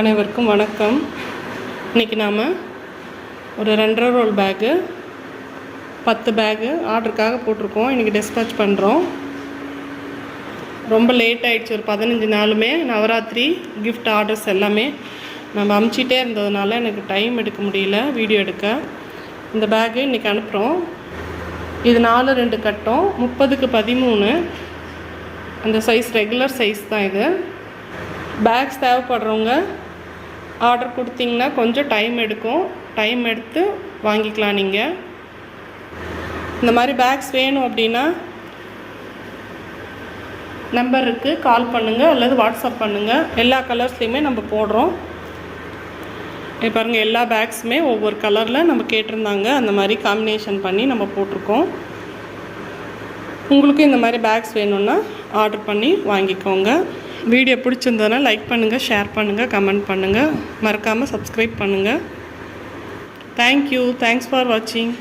அனைவருக்கும் வணக்கம். இன்றைக்கி நாம் ஒரு ரெண்டரை ரோல் பேக்கு பத்து பேக்கு ஆர்டருக்காக போட்டிருக்கோம். இன்றைக்கி டிஸ்பேச் பண்ணுறோம் ரொம்ப லேட் ஆகிடுச்சு ஒரு பதினஞ்சு நாளுமே நவராத்திரி கிஃப்ட் ஆர்டர்ஸ் எல்லாமே நம்ம அமுச்சிட்டே இருந்ததுனால எனக்கு டைம் எடுக்க முடியல. வீடியோ எடுக்க. இந்த பேக்கு இன்றைக்கி அனுப்புகிறோம் இது நாலு ரெண்டு கட்டம். முப்பதுக்கு பதிமூணு. அந்த சைஸ் ரெகுலர் சைஸ் தான் இது. பேக்ஸ் தேவைப்படுறவங்க ஆர்டர் கொடுத்தீங்கன்னா கொஞ்சம் டைம் எடுக்கும். டைம் எடுத்து வாங்கிக்கலாம் நீங்கள் இந்த மாதிரி பேக்ஸ் வேணும் அப்படின்னா நம்பருக்கு கால் பண்ணுங்கள் அல்லது வாட்ஸ்அப் பண்ணுங்கள் எல்லா கலர்ஸ்லேயுமே நம்ம போடுறோம். பாருங்கள் எல்லா பேக்ஸுமே ஒவ்வொரு கலரில் நம்ம கேட்டிருந்தாங்க. அந்த மாதிரி காம்பினேஷன் பண்ணி நம்ம போட்டிருக்கோம். உங்களுக்கும் இந்த மாதிரி பேக்ஸ் வேணும்னா ஆர்டர் பண்ணி வாங்கிக்கோங்க. வீடியோ பிடிச்சிருந்ததுன்னா லைக் பண்ணுங்கள் ஷேர் பண்ணுங்கள் கமெண்ட் பண்ணுங்கள் மறக்காமல் சப்ஸ்கிரைப் பண்ணுங்கள் தேங்க்யூ தேங்க்ஸ் ஃபார் வாட்சிங்